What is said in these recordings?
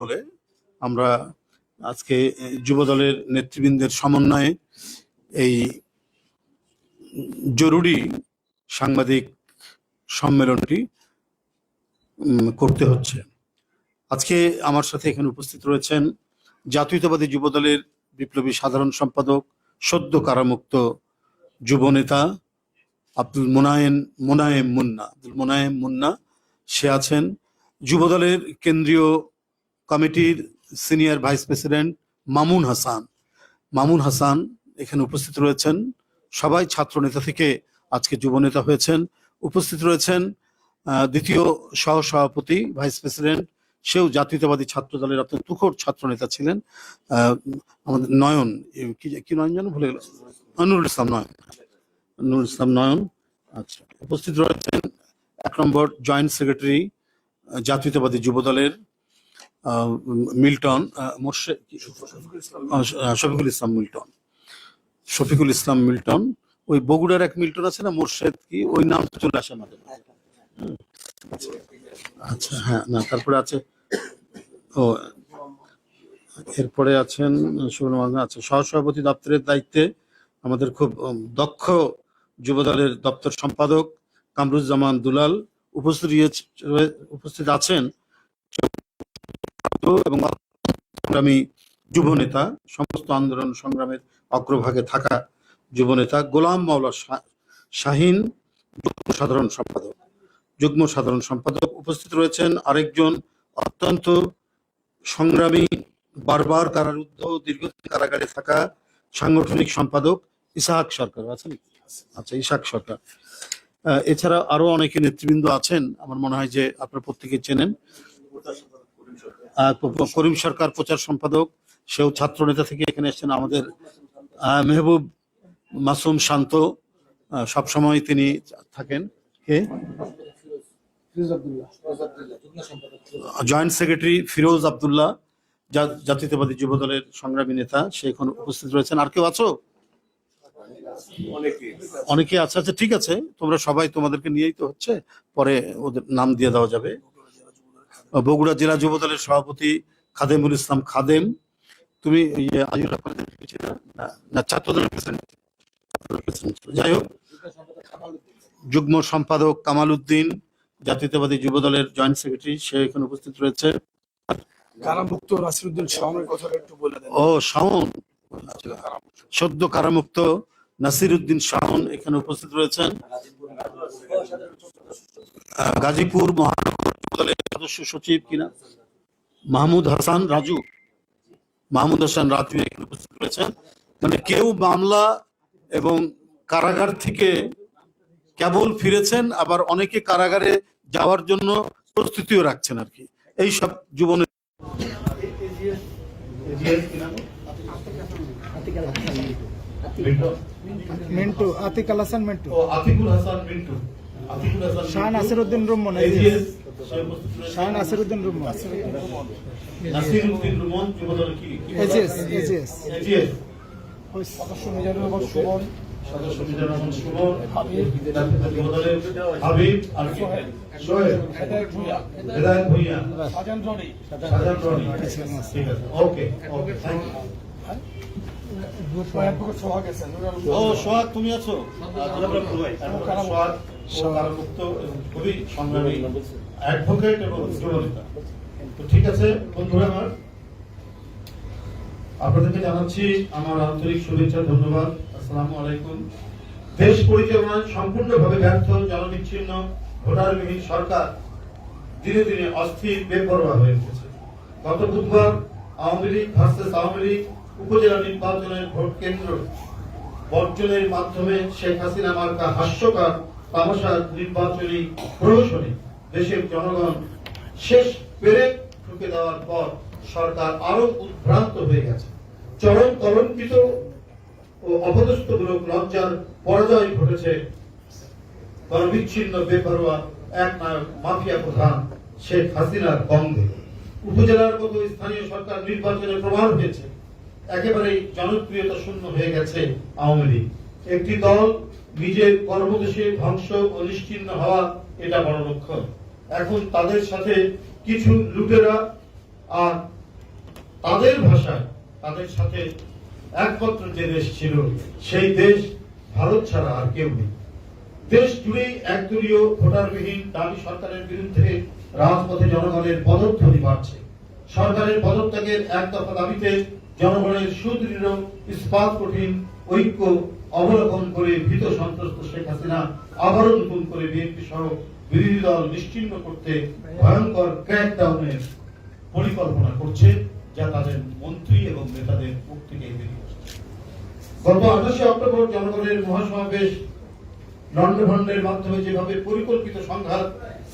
বলে আমরা আজকে যুবদলের নেতৃবৃন্দের সমন্বয়ে এই জরুরি সাংবাদিক সম্মেলনটি করতে হচ্ছে। আজকে আমার সাথে এখানে উপস্থিত রয়েছেন জাতীয়তাবাদী যুবদলের বিপ্লবী সাধারণ সম্পাদক, সদ্য কারামুক্ত যুবনেতা আব্দুল মোনায়েন মোনায়েম মুন্না। আব্দুল মোনায়েম মুন্না, সে আছেন যুবদলের কেন্দ্রীয় কমিটির senior vice president Mamun Hasan. Mamun Hasan এখানে উপস্থিত রয়েছেন। সবাই ছাত্রনেতা থেকে আজকে যুবনেতা হয়েছেন। উপস্থিত রয়েছেন দ্বিতীয় সহ সভাপতি ভাইস প্রেসিডেন্ট সেও জাতীয়তাবাদী ছাত্র দলের অত্যন্ত তুখোর ছাত্রনেতা ছিলেন। আমাদের নয়ন কি নয়ন যেন ভুলে গেল নুরুল ইসলাম নয়ন। নুরুল ইসলাম নয়ন আচ্ছা। উপস্থিত রয়েছেন এক নম্বর জয়েন্ট সেক্রেটারি জাতীয়তাবাদী যুবদলের আহ, মিল্টন শফিকুল ইসলাম মিল্টন। শফিকুল ইসলাম মিল্টন। ওই বগুড়ার এক মিল্টন আছে না, মোর্শেদ কি? ওই নাম চলে আসে হুম। আচ্ছা হ্যাঁ না, তারপরে আছে ও, এরপরে আছেন মাঝে আছে সহসভাপতি দপ্তরের দায়িত্বে আমাদের খুব দক্ষ যুবদলের দপ্তর সম্পাদক কামরুজ্জামান দুলাল উপস্থিত উপস্থিত আছেন। এবং সংগ্রামী যুব নেতা, সমস্ত আন্দোলন সংগ্রামের অগ্রভাগে থাকা যুব নেতা গোলাম মাওলা শাহিন, যুগ্ম সাধারণ সম্পাদক। যুগ্ম সাধারণ সম্পাদক উপস্থিত রয়েছেন আরেকজন অত্যন্ত সংগ্রামী, বারবার কারারুদ্ধ দীর্ঘদিন কারাগারে থাকা সাংগঠনিক সম্পাদক ইসাহাক সরকার। আছেন? আচ্ছা ইসাহাক সরকার। এছাড়া আরও অনেকে নেতৃবৃন্দ আছেন। আমার মনে হয় যে আপনারা প্রত্যেকে চেনেন। করিম সরকার প্রচার সম্পাদক সেও ছাত্র নেতা থেকে এখানে এসেছেন। আমাদের মেহবুব মাসুম শান্ত সব সময় তিনি থাকেন। কে? জয়েন্ট সেক্রেটারি ফিরোজ আব্দুল্লাহ জাতীয়তাবাদী যুব দলের সংগ্রামী নেতা সে এখন উপস্থিত রয়েছেন। আর কেউ আছো? অনেকে আছে। আচ্ছা ঠিক আছে। তোমরা সবাই তোমাদেরকে নিয়েই তো হচ্ছে পরে ওদের নাম দিয়ে দেওয়া যাবে। বগুড়া জেলা যুব দলের সভাপতি খাদেমুল ইসলাম খাদেম তুমি ইয়ে আজিউল্লাহ না? প্রেসিডেন্ট যাই হোক যুগ্ম সম্পাদক কামাল উদ্দিন জাতীয়তাবাদী যুব দলের জয়েন্ট সেক্রেটারি সে এখানে উপস্থিত রয়েছে। কারামুক্ত রাসিরুদ্দিন শাওনের কথাটা একটু বলে দেন। ও শাওন সদ্য কারামুক্ত নাসির উদ্দিন শাওন এখানে উপস্থিত রয়েছেন। গাজীপুর মহানগর দলের সদস্য সচিব কিনা? মাহমুদ হাসান রাজু মাহমুদ হাসান রাজু এখানে উপস্থিত রয়েছেন। মানে কেউ মামলা এবং কারাগার থেকে কেবল ফিরেছেন আবার অনেকে কারাগারে যাওয়ার জন্য প্রস্তুতিও রাখছেন আর কি। এই সব যুবনে মিন্টু আতিকাল হাসান মিন্টু। আতিকুল হাসান মিন্টু। শাহ নাসিরউদ্দিন রুম্মন। শাহ নাসিরউদ্দিন রুম্মন। নাসিরউদ্দিন রুমন যুবদল কি কি এজিএস এজিএস সদস্য মিজানুর রহমান সুমন। সদস্য মিজানুর রহমান সুমন, যুবদলের হাবিব, আর কি? সোহেল, হেদায়েত ভূঁইয়া। হেদায়েত ভূঁইয়া, সাজান রনি। শাহজাহান রনি। ঠিক আছে, ওকে. সোহাগ সোহাগ ও সোহাগ। তুমি আছো? সোহাগ এবং খুবই সংগ্রামী অ্যাডভোকেট এবং যুবনেতা তো ঠিক আছে, বন্ধুরা আমার, আপনাদেরকে জানাচ্ছি আমার আন্তরিক শুভেচ্ছা, ধন্যবাদ, আসসালামু আলাইকুম। দেশ পরিচালনায় সম্পূর্ণভাবে ব্যর্থ, জনবিচ্ছিন্ন, ভোটারবিহীন সরকার দিনে দিনে অস্থির, বেপরোয়া হয়ে উঠেছে। গত বুধবার আওয়ামী লীগ ভার্সেস আওয়ামী লীগ উপজেলা নির্বাচনের ভোট কেন্দ্র বর্জনের মাধ্যমে শেখ হাসিনা মার্কা হাস্যকর তামাশার নির্বাচনী প্রহসনে দেশের জনগণ শেষ পেরেক ঠুকে দেওয়ার পর সরকার আরও উদ্ভ্রান্ত হয়ে গেছে। চরম কলঙ্কিত ও অপদস্থমূলক লজ্জার পরাজয় ঘটেছে গণবিচ্ছিন্ন বেপরোয়া এক নায়ক মাফিয়া প্রধান শেখ হাসিনার বন্ধে উপজেলার মতো স্থানীয় সরকার নির্বাচনে প্রমাণ হয়েছে। একেবারেই জনপ্রিয়তা শূন্য হয়ে গেছে আওয়ামী লীগ। একটি দল নিজের কর্মদেশে ধ্বংস ও নিশ্চিন্ন হওয়া এটা বড় লক্ষ্য এখন তাদের সাথে কিছু লুটেরা আর তাদের ভাষায় তাদের সাথে একমাত্র যে দেশ ছিল, সেই দেশ ভারত ছাড়া আর কেউ নেই। দেশ জুড়েই একদলীয় ভোটারবিহীন দাবি সরকারের বিরুদ্ধে রাজপথে জনগণের পদধ্বনি বাড়ছে। সরকারের পদত্যাগের এক দফা দাবিতে জনগণের সুদৃঢ়, ইস্পাত কঠিন, ঐক্য অবলোকন করে ভীত সন্ত্রস্ত শেখ হাসিনা আবারও নতুন করে বিএনপি সহ বিরোধী দল নিশ্চিহ্ন করতে ভয়ঙ্কর ক্র্যাকডাউনের পরিকল্পনা করছে যা তাদের মন্ত্রী এবং নেতাদের মুখ থেকে বেরিয়ে গত আঠাশে অক্টোবর জনগণের মহাসমাবেশ লন্ডভন্ডের মাধ্যমে যেভাবে পরিকল্পিত সংঘাত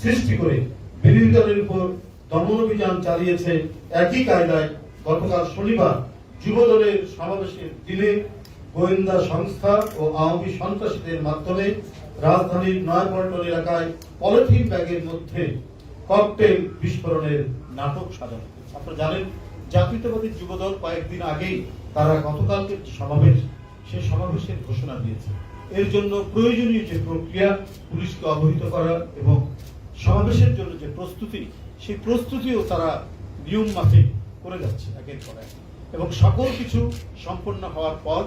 সৃষ্টি করে বিরোধী দলের উপর দমন অভিযান চালিয়েছে, একই কায়দায় গতকাল শনিবার যুব দলের সমাবেশের দিনে গোয়েন্দা সংস্থা ও আওয়ামী সন্ত্রাসীদের মাধ্যমে রাজধানীর নয়াপল্টন এলাকায় পলিথিন ব্যাগের মধ্যে ককটেল বিস্ফোরণের নাটক সাজানো। আপনারা জানেন, জাতীয়তাবাদী যুবদল কয়েকদিন আগেই তারা গতকালকে সমাবেশ সেই সমাবেশের ঘোষণা দিয়েছে। এর জন্য প্রয়োজনীয় যে প্রক্রিয়া, পুলিশকে অবহিত করা এবং সমাবেশের জন্য যে প্রস্তুতি, সেই প্রস্তুতিও তারা নিয়ম মাফিক করে যাচ্ছে একের পর এক। এবং সকল কিছু সম্পন্ন হওয়ার পর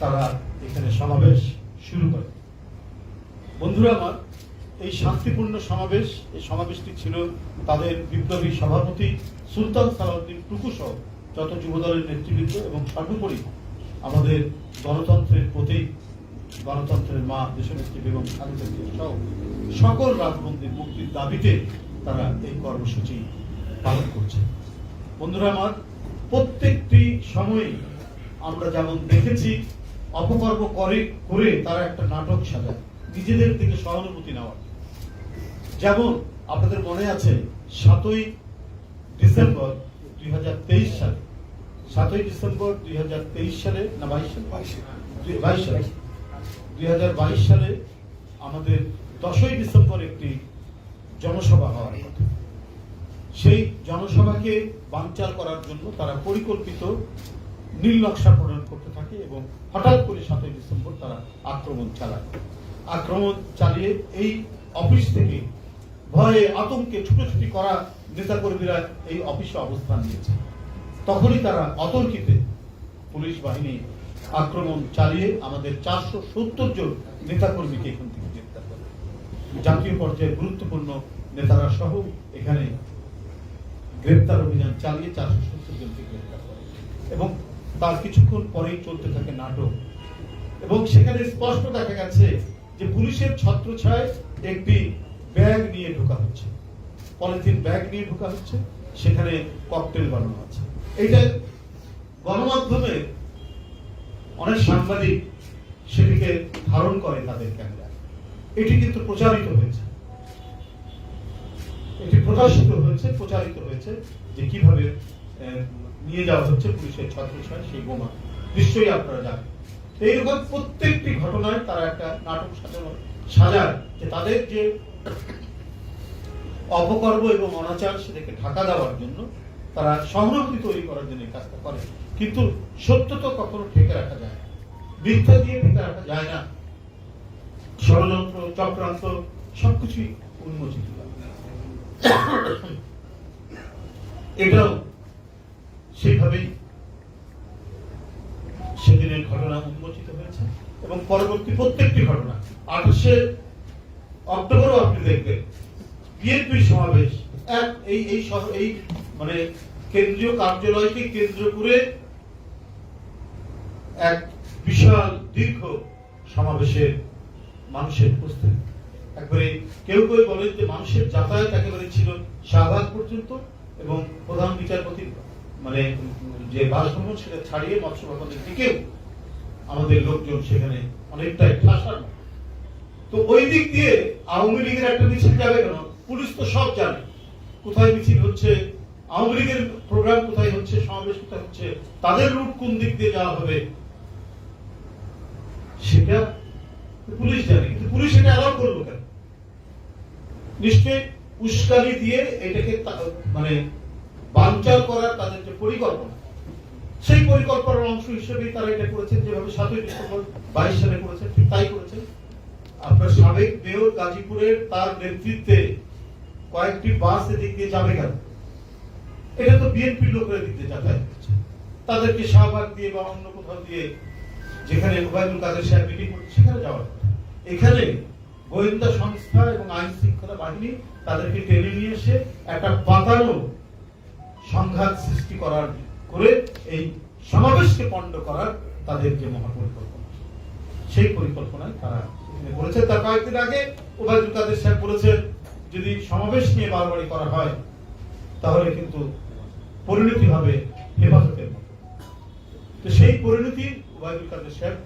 তারা এখানে সমাবেশ শুরু করে। বন্ধুরা আমার, এই শান্তিপূর্ণ সমাবেশ, এই সমাবেশটি ছিল তাদের বিপ্লবী সভাপতি সুলতান সালাউদ্দিন টুকু সহ যত যুবদলের নেতৃবৃন্দ এবং সর্বোপরি আমাদের গণতন্ত্রের প্রতীক, গণতন্ত্রের মা, দেশনেত্রী বেগম খালেদা জিয়া সহ সকল রাজবন্দীর মুক্তির দাবিতে তারা এই কর্মসূচি পালন করছে বন্ধুরা আমার, প্রত্যেকটি সময়ে আমরা যেমন দেখেছি অপকর্ম করে করে তারা একটা নাটক সাজায়। নিজেদের দিকে সহানুভূতি নেওয়ার। যেমন আপনাদের মনে আছে সাতই ডিসেম্বর দুই সালে। সাতই ডিসেম্বর দুই সালে না বাইশ সালে? বাইশ সালে। দুই হাজার বাইশ সালে আমাদের দশই ডিসেম্বর একটি জনসভা হওয়ার কথা। সেই জনসভাকে বানচাল করার জন্য তারা পরিকল্পিত নীল নকশা করতে থাকে এবং হঠাৎ করে সাতই ডিসেম্বর তারা আক্রমণ চালায়। আক্রমণ চালিয়ে এই অফিস থেকে ভয়ে আতঙ্কে ছুটোছুটি করা নেতাকর্মীরা এই অফিসে অবস্থান নিয়েছে। তখনই তারা অতর্কিতে পুলিশ বাহিনী আক্রমণ চালিয়ে আমাদের চারশো সত্তর জন নেতাকর্মীকে এখান থেকে গ্রেপ্তার করে। জাতীয় পর্যায়ে গুরুত্বপূর্ণ নেতারা সহ এখানে গ্রেপ্তার অভিযান চালিয়ে চারশো সত্তর জনকে গ্রেপ্তার করে। এবং তার কিছুক্ষণ পরেই চলতে থাকে নাটক। এবং সেখানে স্পষ্ট দেখা গেছে যে পুলিশের ছত্রছায় একটি ব্যাগ নিয়ে ঢোকা হচ্ছে। পলিথিন ব্যাগ নিয়ে ঢোকা হচ্ছে, সেখানে ককটেল বানানো আছে। এটা গণমাধ্যমে অনেক সাংবাদিক সেটিকে ধারণ করে তাদের ক্যামেরায় এটি কিন্তু প্রচারিত হয়েছে। এটি প্রকাশিত হয়েছে, প্রচারিত হয়েছে যে কীভাবে নিয়ে যাওয়া হচ্ছে পুলিশের ছত্রছায় সেই বোমা। নিশ্চয়ই আপনারা জানেন। এইরকম প্রত্যেকটি ঘটনায় তারা একটা নাটক সাজানো সাজায় যে তাদের যে অপকর্ম এবং অনাচার সেটাকে ঢাকা দেওয়ার জন্য তারা সহানুভূতি তৈরি করার জন্য কাজটা করে। কিন্তু সত্য তো কখনো ঠেকে রাখা যায় না। মিথ্যা দিয়ে ঠেকে রাখা যায় না। ষড়যন্ত্র, চক্রান্ত, সবকিছুই উন্মোচিত এটাও সেইভাবেই সেদিনের ঘটনা উন্মোচিত হয়েছে এবং পরবর্তী প্রত্যেকটি ঘটনা। আঠাশে অক্টোবরও আপনি দেখবেন, বিএনপি সমাবেশ, এক এই এই এই মানে কেন্দ্রীয় কার্যালয়কে কেন্দ্র করে এক বিশাল, দীর্ঘ সমাবেশের মানুষের উপস্থিতি। একবারে কেউ কেউ বলেন যে মানুষের যাতায়াত একেবারে ছিল শাহবাগ পর্যন্ত এবং প্রধান বিচারপতি মানে যে বাসভবন সেটা ছাড়িয়ে মৎস্য ভবনের দিকেও আমাদের লোকজন সেখানে অনেকটাই ঠাসার তো ওই দিক দিয়ে আওয়ামী লীগের একটা মিছিল যাবে কেন? পুলিশ তো সব জানে। কোথায় মিছিল হচ্ছে? আওয়ামী লীগের প্রোগ্রাম কোথায় হচ্ছে? সমাবেশ কোথায় হচ্ছে? তাদের রুট কোন দিক দিয়ে যাওয়া হবে? সেটা পুলিশ জানে, কিন্তু পুলিশ এটা অ্যালাউ করল কেন? নিশ্চয়ই উস্কানি দিয়ে এটাকে মানে বানচাল করার তাদের যে পরিকল্পনা, সেই পরিকল্পনার অংশ হিসেবেই তারা এটা করেছেন, যেভাবে সাতই ডিসেম্বর বাইশ সালে করেছেন, ঠিক তাই করেছেন। আপনার সাবেক মেয়র গাজীপুরের তার নেতৃত্বে কয়েকটি বাস এদিক দিয়ে যাবে কেন? এটা তো বিএনপির লোকেরা দিতে যাতায়াত করছে। তাদেরকে শাহবাগ দিয়ে বা অন্য কোথাও দিয়ে, যেখানে ওবায়দুল কাদের সাহেব মিটিং করছে, সেখানে যাওয়ার। এখানে গোয়েন্দা সংস্থা এবং আইন শৃঙ্খলা বাহিনী তাদেরকে টেনে নিয়ে এসে একটা পাতানো সংঘাত সৃষ্টি করার করে এই সমাবেশকে পণ্ড করার তাদের যে মহাপরিকল্পনা। সেই পরিকল্পনায় তারা করেছে তার কয়েকদিন আগে ওবায়দুল কাদের সাহেব বলেছেন, যদি সমাবেশ নিয়ে বারবারই করা হয়, তাহলে কিন্তু পরিণতি হবে হেফাজতের মতো। তো সেই পরিণতি ওবায়দুল কাদের সাহেব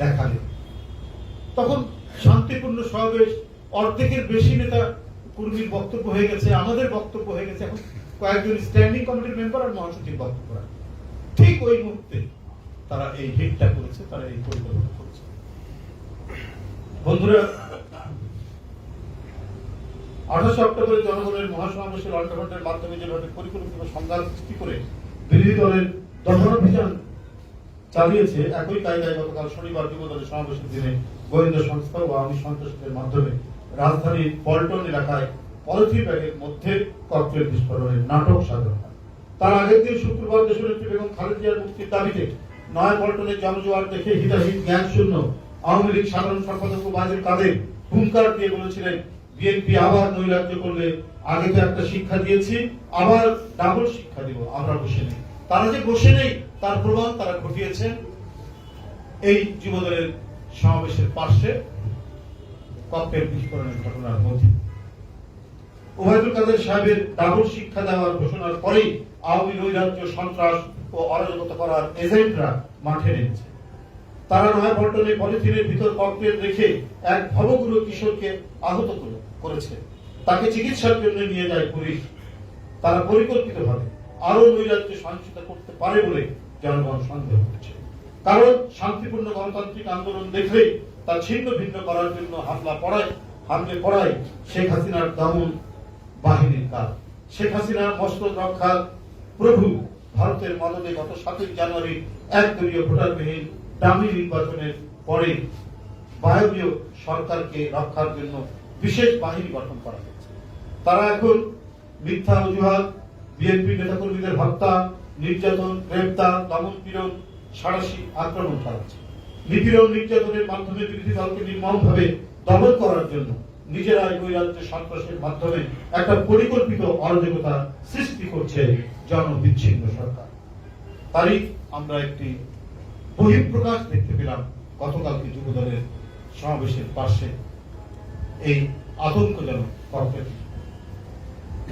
দেখালেন। তখন শান্তিপূর্ণ সমাবেশ, অর্ধেকের বেশি নেতা কর্মীর বক্তব্য হয়ে গেছে, আমাদের বক্তব্য হয়ে গেছে। এখন কয়েকজন স্ট্যান্ডিং কমিটির মেম্বার আর মহাসচিব বক্তব্য রাখে। ঠিক ওই মুহূর্তে তারা এই হিটটা করেছে, তারা এই পরিকল্পনা করেছে বন্ধুরা, আঠাশে জনগণের মাধ্যমে যেভাবে পরিকল্পিত সৃষ্টি করে বিরোধী দলের চালিয়েছে, একই কায়দায় গতকাল শনিবার যুবদলের সমাবেশের দিনে গোয়েন্দা সংস্থা ও আওয়ামী সন্ত্রাসীদের মাধ্যমে রাজধানীর পল্টন এলাকায় পলিথিন মধ্যে ককটেল বিস্ফোরণের নাটক হয়। তার আগের দিন শুক্রবার দেশনেত্রী বেগম খালেদা জিয়ার মুক্তির দাবিতে নয় পল্টনের জনজোয়ার দেখে হিতাহিত জ্ঞান শূন্য আওয়ামী লীগ সাধারণ সম্পাদক ওবায়দুল কাদের হুঙ্কার দিয়ে বলেছিলেন, বিএনপি আবার নৈরাজ্য করলে আগে তো একটা শিক্ষা দিয়েছি, আবার ডাবল শিক্ষা দিব, আমরা বসে নেই। তারা যে বসে নেই, তার প্রমাণ তারা ঘটিয়েছেন এই যুবদলের সমাবেশের পার্শ্বে ককটেল বিস্ফোরণের ঘটনার মধ্যে ওবায়দুল কাদের সাহেবের ডাবল শিক্ষা দেওয়ার ঘোষণার পরেই আওয়ামী নৈরাজ্য সন্ত্রাস ও অরাজকতা করার এজেন্টরা মাঠে নেমেছে। তারা নয় পল্টনে পলিথিনের ভিতর রেখে এক কিশোরকে আহত করেছে। তাকে চিকিৎসার জন্য নিয়ে যায় পুলিশ। তারা পরিকল্পিতভাবে আরও নৈরাজ্য সহিংসতা করতে পারে বলে জনগণ সন্দেহ করছে। কারণ শান্তিপূর্ণ গণতান্ত্রিক আন্দোলন দেখলেই তা ছিন্ন ভিন্ন করার জন্য হামলা পড়ায়, হামলে পড়ায় শেখ হাসিনার দমন বাহিনীর কাজ শেখ হাসিনার মস্তক রক্ষার প্রভু ভারতের মদদে গত সাতই জানুয়ারি এক দলীয় ভোটারবিহীন দামি নির্বাচনের পরে বায়বীয় সরকারকে রক্ষার জন্য বিশেষ বাহিনী গঠন করা হয়েছে। তারা এখন মিথ্যা অজুহাত, বিএনপি নেতাকর্মীদের হত্যা, নির্যাতন, গ্রেপ্তার দমন পীড়ন সাড়াশি আক্রমণ চালাচ্ছে। নিপীড়ন নির্যাতনের মাধ্যমে বিরোধী দলকে নির্মমভাবে দমন করার জন্য নিজেরাই নৈরাজ্য সন্ত্রাসের মাধ্যমে একটা পরিকল্পিত অরাজকতা সৃষ্টি করছে জনবিচ্ছিন্ন সরকার। তারই আমরা একটি বহিঃপ্রকাশ দেখতে পেলাম গতকালকে যুবদলের সমাবেশের পাশে। এই আতঙ্কজনক ককটেল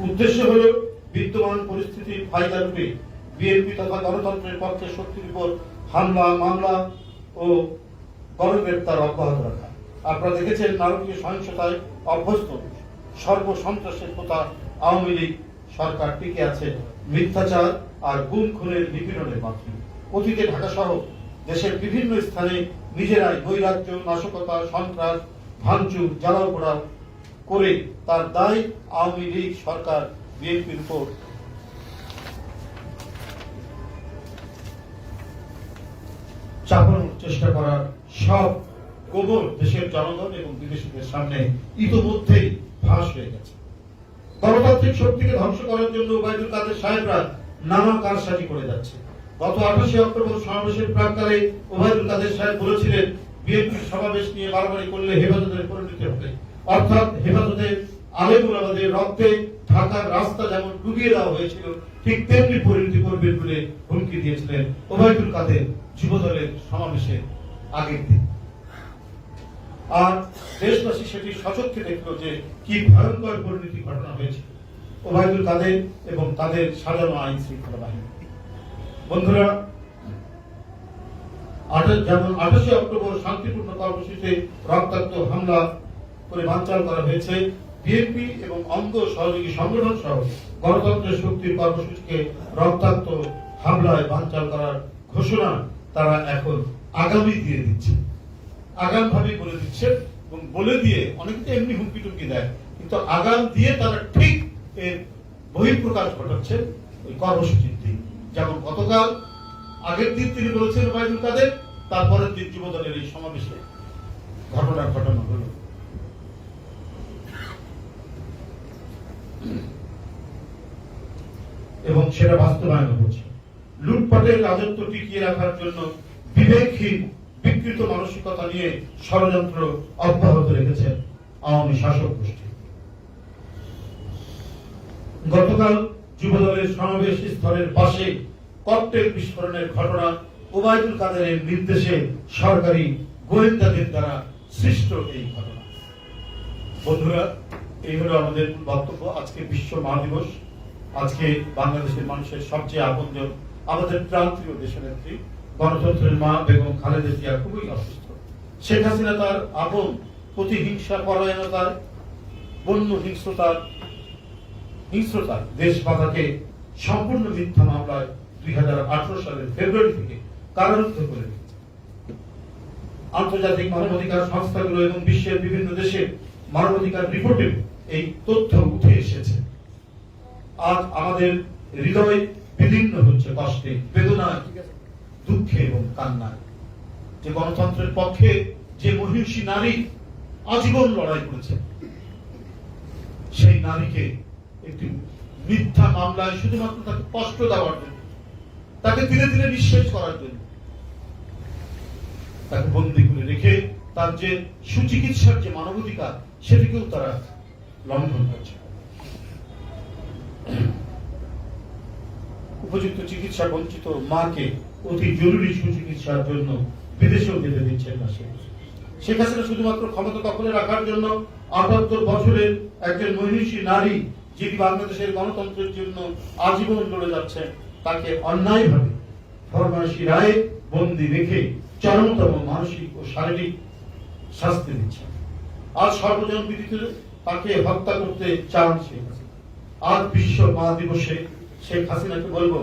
উদ্দেশ্য হল বিদ্যমান পরিস্থিতির ফায়দা রূপে বিএনপি তথা গণতন্ত্রের পক্ষে শক্তির উপর হামলা, মামলা ও গণগ্রেপ্তার অব্যাহত রাখা। আপনারা দেখেছেন নারকীয় সহিংসতায় অভ্যস্ত সর্বসন্ত্রাসের প্রথা আওয়ামী লীগ সরকার টিকে আছে মিথ্যাচার আর গুম খুনের নিপীড়নের মাধ্যমে। অতীতে ঢাকা সহ দেশের বিভিন্ন স্থানে নিজেরাই নৈরাজ্য, নাশকতা, সন্ত্রাস, ভাঙচুর জ্বালাও পোড়াও করে তার দায় আওয়ামী লীগ সরকার, বিএনপির উপর। চাপানোর চেষ্টা করার সব গোবর দেশের জনগণ এবং বিদেশিদের সামনে ইতোমধ্যেই ফাঁস হয়ে গেছে। গণতান্ত্রিক শক্তিকে ধ্বংস করার জন্য ওবায়দুল কাদের সাহেবরা নানা কারসাজি করে যাচ্ছে। গত আঠাশে অক্টোবর সমাবেশের প্রাককালে ওবায়দুল কাদের সাহেব বলেছিলেন বিএনপির সমাবেশ নিয়ে বারবারই করলে হেফাজতের পরিণতি হবে। অর্থাৎ হেফাজতে আলেমুল আমাদের রক্তে ঢাকার রাস্তা যেমন ডুবিয়ে দেওয়া হয়েছিল, ঠিক তেমনি পরিণতি করবেন বলে হুমকি দিয়েছিলেন ওবায়দুল কাদের যুবদলের সমাবেশের আগের দিন। আর দেশবাসী সেটি সচক্ষে দেখল যে কি ভয়ঙ্কর পরিণতি ঘটনা হয়েছে। ওবায়দুল কাদের এবং তাদের সাজানো আইন শৃঙ্খলা বাহিনী। বন্ধুরা যেমন আঠাশে অক্টোবর শান্তিপূর্ণ কর্মসূচিতে রক্তাক্ত হামলা করে বানচাল করা হয়েছে, বিএনপি এবং অঙ্গ সহযোগী সংগঠন সহ গণতন্ত্রের শক্তির কর্মসূচিকে রক্তাক্ত হামলায় বানচাল করার ঘোষণা তারা এখন আগামী দিয়ে দিচ্ছে। আগাম ভাবে বলে দিচ্ছে এবং বলে দিয়ে অনেকে তো এমনি হুমকি টুমকি দেয়। কিন্তু আগাম দিয়ে তারা ঠিক এর বহিঃপ্রকাশ ঘটাচ্ছেন ওই কর্মসূচির দিন। যেমন গতকাল, আগের দিন তিনি বলেছেন ওবায়দুল কাদের, তারপরের দিন যুবদলের এই সমাবেশে ঘটনা ঘটানো হলো। এবং সেটা বাস্তবায়ন হচ্ছে। লুটপাটের রাজত্ব টিকিয়ে রাখার জন্য বিবেকহীন বিকৃত মানসিকতা নিয়ে ষড়যন্ত্র অব্যাহত রেখেছেন আওয়ামী শাসক গোষ্ঠী। গতকাল যুবদলের সমাবেশ স্থলের পাশে ককটেল বিস্ফোরণের ঘটনা ওবায়দুল কাদেরের নির্দেশে সরকারি গোয়েন্দাদের দ্বারা সৃষ্ট এই ঘটনা। বন্ধুরা, এই হলো আমাদের বক্তব্য। আজকে বিশ্ব মা দিবস আজকে বাংলাদেশের মানুষের সবচেয়ে আপনজন আমাদের প্রান্তীয় দেশনেত্রী গণতন্ত্রের মা বেগম খালেদা জিয়া খুবই অসুস্থ। শেখ হাসিনা তার আপন প্রতিহিংসা, পরায়ণতার, বন্য হিংস্রতার হিংস্রতা দেশ বাধাকে সম্পূর্ণ মিথ্যা মামলায় দুই সালের ফেব্রুয়ারি থেকে কারারুদ্ধ করে। আন্তর্জাতিক মানবাধিকার সংস্থাগুলো এবং বিশ্বের বিভিন্ন দেশে মানবাধিকার রিপোর্টে এই তথ্য উঠে এসেছে। আজ আমাদের হৃদয় বিদীর্ণ হচ্ছে কষ্টে, বেদনায়। দুঃখে এবং কান্নায়। যে গণতন্ত্রের পক্ষে যে মহিষী নারী আজীবন লড়াই করেছে, সেই নারীকে একটি মিথ্যা মামলায় শুধুমাত্র তাকে কষ্ট দেওয়ার জন্য, তাকে ধীরে ধীরে নিঃশেষ করার জন্য, তাকে বন্দি করে রেখে তার যে সুচিকিৎসার যে মানবাধিকার, সেটিকেও তারা লঙ্ঘন করছে। উপযুক্ত চিকিৎসা বঞ্চিত মাকে অতি জরুরি সুচিকিৎসার জন্য বিদেশেও যেতে দিচ্ছেন না সে। শেখ হাসিনা শুধুমাত্র ক্ষমতা দখলে রাখার জন্য আটাত্তর বছরের একজন মহিষী নারী যিনি বাংলাদেশের গণতন্ত্রের জন্য আজীবন লড়ে যাচ্ছেন, তাকে অন্যায়ভাবে ফরমাসি রায়ে বন্দি রেখে চরমতম মানসিক ও শারীরিক শাস্তি দিচ্ছে আজ সর্বজন বিদিত তাকে হত্যা করতে চান শেখ হাসিনা। আজ বিশ্ব মা দিবসে শেখ হাসিনাকে বলব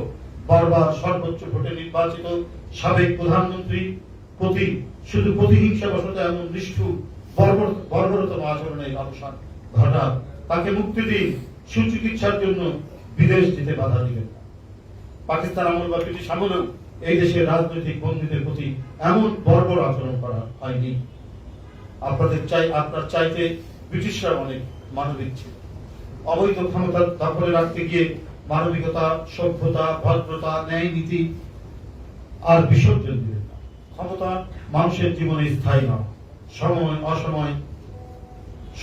বারবার সর্বোচ্চ ভোটে নির্বাচিত সাবেক প্রধানমন্ত্রী প্রতি, শুধু প্রতিহিংসা বশত এমন বর্বর- বর্বরতম আচরণের অবসান ঘটা, তাকে মুক্তি দিন, সুচিকিৎসার জন্য বিদেশ যেতে বাধা দিবেন। পাকিস্তান আমল বা ব্রিটিশ আমলেও এই দেশের রাজনৈতিক বন্দীদের প্রতি এমন বর্বর আচরণ করা হয়নি। আপনাদের চাই, আপনার চাইতে ব্রিটিশরা অনেক মানবিক ছিল। অবৈধ ক্ষমতা দখলে রাখতে গিয়ে মানবিকতা, সভ্যতা, ভদ্রতা, ন্যায় নীতি আর বিসর্জন দিলেন না ক্ষমতা মানুষের জীবনে স্থায়ী নয়। সময় অসময়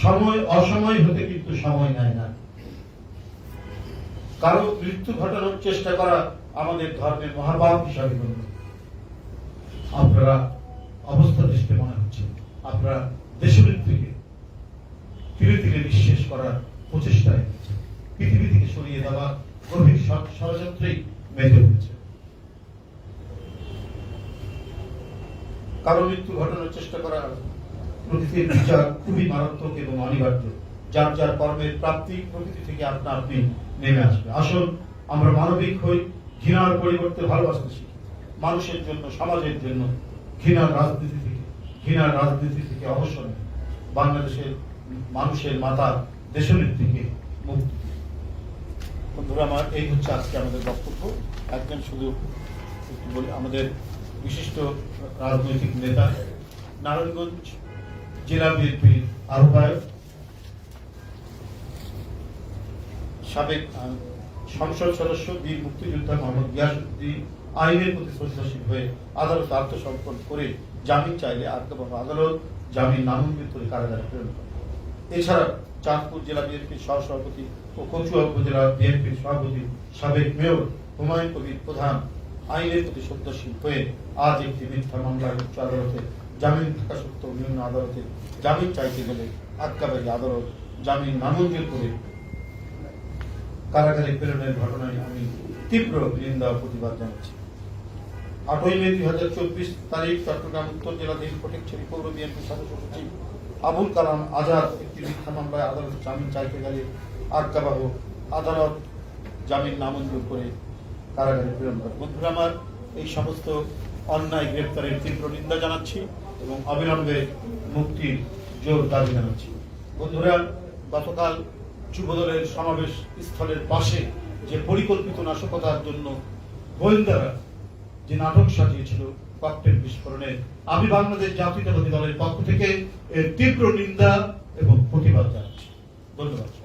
সময় অসময় হতে কিন্তু সময় নেয় না। কারও মৃত্যু ঘটানোর চেষ্টা করা আমাদের ধর্মের মহাপাপ হিসাবে গণ্য। আপনারা অবস্থা দৃষ্টি মনে হচ্ছে। আপনারা দেশবৃত্তিকে ধীরে ধীরে নিঃশেষ করার প্রচেষ্টায় পৃথিবী থেকে সরিয়ে দেওয়া ষড়- ষড়যন্ত্রেই মেতে উঠেছে। কারও মৃত্যু ঘটানোর চেষ্টা করা প্রকৃতির বিচার খুবই মারাত্মক এবং অনিবার্য। যার যার কর্মের প্রাপ্তি প্রকৃতি থেকে আপনা আপনি নেমে আসবে। আসুন, আমরা মানবিক হই, ঘৃণার পরিবর্তে ভালোবাসতে শিখি। মানুষের জন্য, সমাজের জন্য ঘৃণার রাজনীতি থেকে, ঘৃণার রাজনীতি থেকে অবসর বাংলাদেশের মানুষের মাতা দেশনেত্রীকে মুক্তি। বন্ধুরা, আমার এই হচ্ছে আজকে আমাদের বক্তব্য। একজন শুধু আমাদের বিশিষ্ট রাজনৈতিক নেতা, নারায়ণগঞ্জ জেলা বিএনপির আহ্বায়ক, সাবেক সংসদ সদস্য বীর মুক্তিযোদ্ধা মোহাম্মদ গিয়াসুদ্দিন আইনের প্রতি শ্রদ্ধাশীল হয়ে আদালত আত্মসমর্পণ করে জামিন চাইলে আত্মবাবা আদালত, জামিন নামঞ্জুর করে কারাগারে প্রেরণ করে এছাড়া চাঁদপুর জেলা বিএনপির সহসভাপতি ও কচুয়া উপজেলা বিএনপির সভাপতি সাবেক মেয়র হুমায়ুন কবির প্রধান আইনের প্রতি শ্রদ্ধাশীল হয়ে আজ একটি মিথ্যা মামলায় উচ্চ আদালতে, জামিন থাকা সত্ত্বেও নিম্ন আদালতে জামিন চাইতে গেলে আটকাবাড়ি আদালত জামিন নামঞ্জুর করে কারাগারে প্রেরণের ঘটনায় আমি তীব্র নিন্দা প্রতিবাদ জানাচ্ছি। আটই মে দুই হাজার চব্বিশ তারিখ চট্টগ্রাম উত্তর জেলা দিন ফটিকছড়ি পৌর বিএনপি সদস্য সচিব আবুল কালাম আজাদ, একটি মিথ্যা মামলায় আদালতে জামিন চাইতে গেলে আটকাবাহ আদালত জামিন নামঞ্জুর করে কারাগারে প্রেরণ করে বন্ধুরা, আমার এই সমস্ত অন্যায় গ্রেপ্তারের তীব্র নিন্দা জানাচ্ছি এবং অবিলম্বে মুক্তির জোর দাবি জানাচ্ছি। বন্ধুরা, গতকাল যুবদলের সমাবেশ স্থলের পাশে যে পরিকল্পিত নাশকতার জন্য গোয়েন্দারা যে নাটক সাজিয়েছিল ককটেল বিস্ফোরণে আমি বাংলাদেশ জাতীয়তাবাদী দলের পক্ষ থেকে এর তীব্র নিন্দা এবং প্রতিবাদ জানাচ্ছি। ধন্যবাদ।